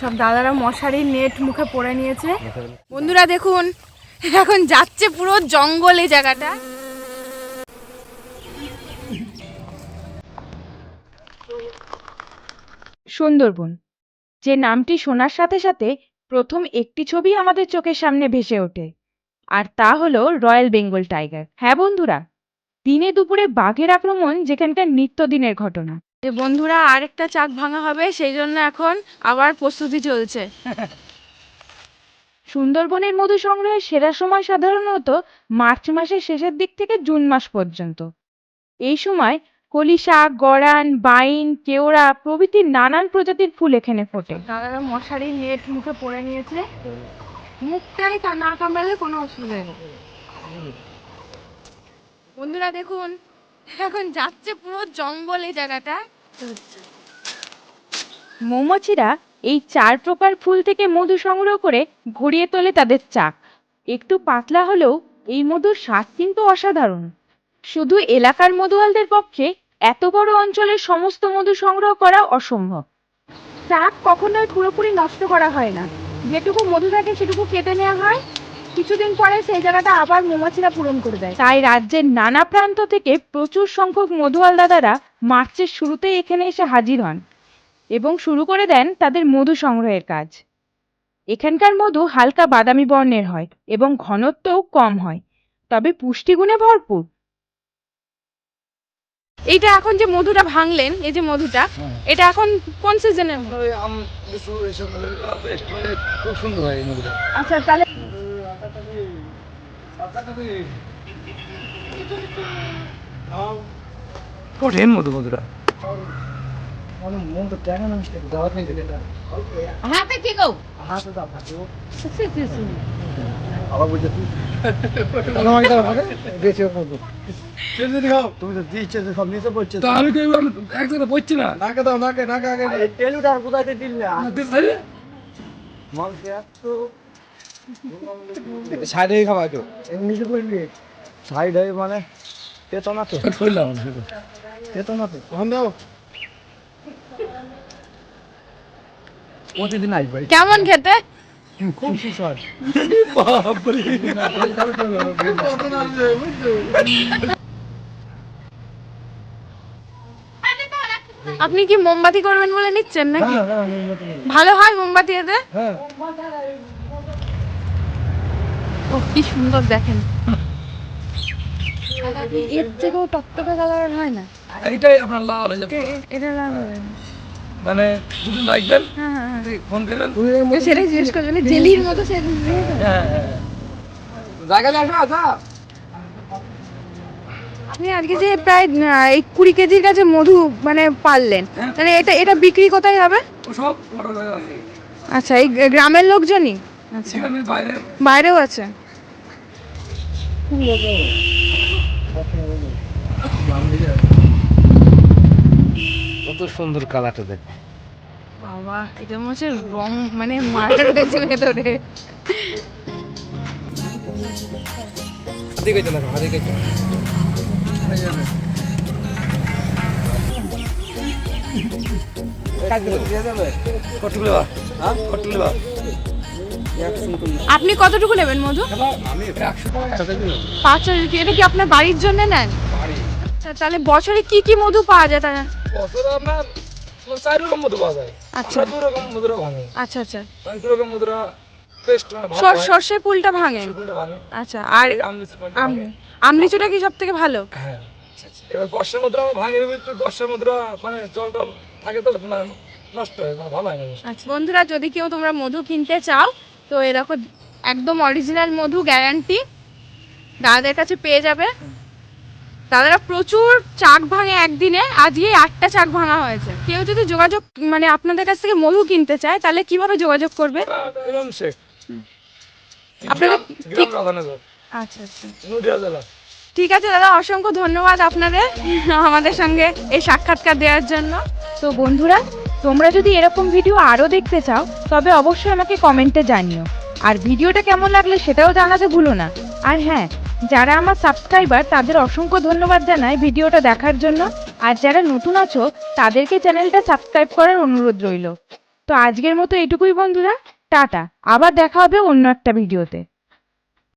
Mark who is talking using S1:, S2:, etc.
S1: সব দাদারা মশারি নেট মুখে পরে নিয়েছে। বন্ধুরা দেখুন এখন যাচ্ছে পুরো জঙ্গল এই জায়গাটা।
S2: সুন্দরবন যে নামটি শোনার সাথে সাথে প্রথম একটি ছবি আমাদের চোখের সামনে ভেসে ওঠে আর তা হলো রয়্যাল বেঙ্গল টাইগার। হ্যাঁ বন্ধুরা দিনে দুপুরে বাঘের আক্রমণ যেখানকার নিত্যদিনের ঘটনা।
S1: যে বন্ধুরা আরেকটা চাক ভাঙা হবে সেই জন্য এখন আবার প্রস্তুতি চলছে।
S2: সুন্দরবনের মধু সংগ্রহের সেরা সময় সাধারণত মার্চ মাসের শেষের দিক থেকে জুন মাস পর্যন্ত। এই সময় কলিশা গড়ান বাইন কেওড়া প্রভৃতি নানান প্রজাতির ফুল এখানে ফোটে।
S1: দাদারা মশারি নেট মুখে পরে নিয়েছে। মুখটাই কা- না কামড়ালে কোনো অসুবিধা নেই। বন্ধুরা দেখুন এখন যাচ্ছে পুরো জঙ্গলে জায়গাটা
S2: মৌমাছিরা এই চার প্রকার ফুল থেকে মধু সংগ্রহ করে ভরিয়ে তোলে তাদের চাক। একটু পাতলা হলেও এই মধুর স্বাদ কিন্তু অসাধারণ। শুধু এলাকার মধুয়ালদের পক্ষে এত বড় অঞ্চলের সমস্ত মধু সংগ্রহ করা অসম্ভব। চাক কখনোই পুরোপুরি নষ্ট করা হয় না। যেটুকু মধু থাকে সেটুকু কেটে নেওয়া হয়। কিছুদিন পরে সেই জায়গাটা আবার মৌমাছিরা পূরণ করে দেয়। তাই রাজ্যের নানা প্রান্ত থেকে প্রচুর সংখ্যক মধুয়াল দাদারা মার্চের শুরুতেই এখানে এসে হাজির হন এবং শুরু করে দেন তাদের মধু সংগ্রহের কাজ। এখানকার মধু হালকা বাদামি বর্ণের হয় এবং ঘনত্বও কম হয় তবে পুষ্টিগুণে ভরপুর।
S1: এইটা এখন যে মধুটা ভাঙলেন এই যে মধুটা এটা এখন কোন
S3: খুব সুন্দর হয় এই
S1: আচ্ছা তাহলে
S3: কঠিন মধু মন দাওয়াত
S1: হাতে কি গো?
S3: হাতে দাও আবার বুঝতে
S4: না?
S3: তো সাইডে খাওয়া তো নিচে পড়বি মানে পেতো না তো পেতো না তো ফোন দাও। প্রতিদিন আসবে
S1: কেমন খেতে?
S3: খুব সুস্বাদ।
S1: আপনি কি মোমবাতি করবেন বলে নিচ্ছেন নাকি?
S3: হ্যাঁ হ্যাঁ হ্যাঁ,
S1: ভালো হয় মোমবাতি এতে
S3: হ্যাঁ।
S1: ও কি সুন্দর দেখেন। এর থেকেও টকটকে কালার হয় না।
S4: এইটাই আপনার লাল হয়ে যাবে
S1: এটা লাল হবে
S4: মানে যদি লাগবেন
S1: হ্যাঁ হ্যাঁ হ্যাঁ।
S4: ফোন করবেন?
S1: সেটাই জিজ্ঞেস করছেন জেলির মতো সে
S3: জায়গা
S1: আপনি আজকে যে প্রায় এই কুড়ি কেজির কাছে মধু মানে পারলেন তাহলে এটা এটা বিক্রি কোথায় হবে?
S4: সব বড় জায়গা আছে।
S1: আচ্ছা এই গ্রামের লোকজনই? আচ্ছা। বাইরেও আছে?
S3: কত সুন্দর কালারটা দেখ
S1: বাবা এটা মনে হচ্ছে রং মানে মার্কেট ভেতরে।
S3: দেখে চলে দেখে চলে
S4: কটুলে বা হ্যাঁ কটুলে বা
S1: আপনি কতটুকু নেবেন মধু? পাঁচ হাজার এটা কি আপনার বাড়ির জন্য নেন? আচ্ছা তাহলে বছরে কি কি মধু পাওয়া যায় তা
S4: বছর আপনার চার রকম মধু পাওয়া যায়।
S1: আচ্ছা।
S4: দু রকম মুদ্রা ভাঙে।
S1: আচ্ছা আচ্ছা।
S4: দু রকম মুদ্রা
S1: সর্ষে ফুলটা ভাঙেন?
S4: ভাঙে।
S1: আচ্ছা আর আমলিচুটা কি সব থেকে ভালো
S4: এবার বর্ষার মুদ্রা ভাঙে তো মুদ্রা মানে জল থাকে তো নষ্ট হয় মানে ভালো হয়
S1: বন্ধুরা যদি কেউ তোমরা মধু কিনতে চাও তো এরকম একদম অরিজিনাল মধু গ্যারান্টি দাদাদের কাছে পেয়ে যাবে। দাদারা প্রচুর চাক ভাঙে একদিনে আজকে আটটা চাক ভাঙা হয়েছে। কেউ যদি যোগাযোগ মানে আপনাদের কাছ থেকে মধু কিনতে চায় তাহলে কীভাবে যোগাযোগ করবে? আচ্ছা আচ্ছা। ঠিক আছে দাদা অসংখ্য ধন্যবাদ আপনাদের আমাদের সঙ্গে এই সাক্ষাৎকার দেওয়ার জন্য।
S2: তো বন্ধুরা তোমরা যদি এরকম ভিডিও আরও দেখতে চাও, তবে অবশ্যই আমাকে কমেন্টে জানিও। আর ভিডিওটা কেমন লাগলে সেটাও জানাতে ভুলো না। আর হ্যাঁ যারা আমার সাবস্ক্রাইবার, তাদের অসংখ্য ধন্যবাদ জানাই ভিডিওটা দেখার জন্য। আর যারা নতুন আছো, তাদেরকে চ্যানেলটা সাবস্ক্রাইব করার অনুরোধ রইল। তো আজকের মতো এটুকুই বন্ধুরা, টাটা। আবার দেখা হবে অন্য একটা ভিডিওতে।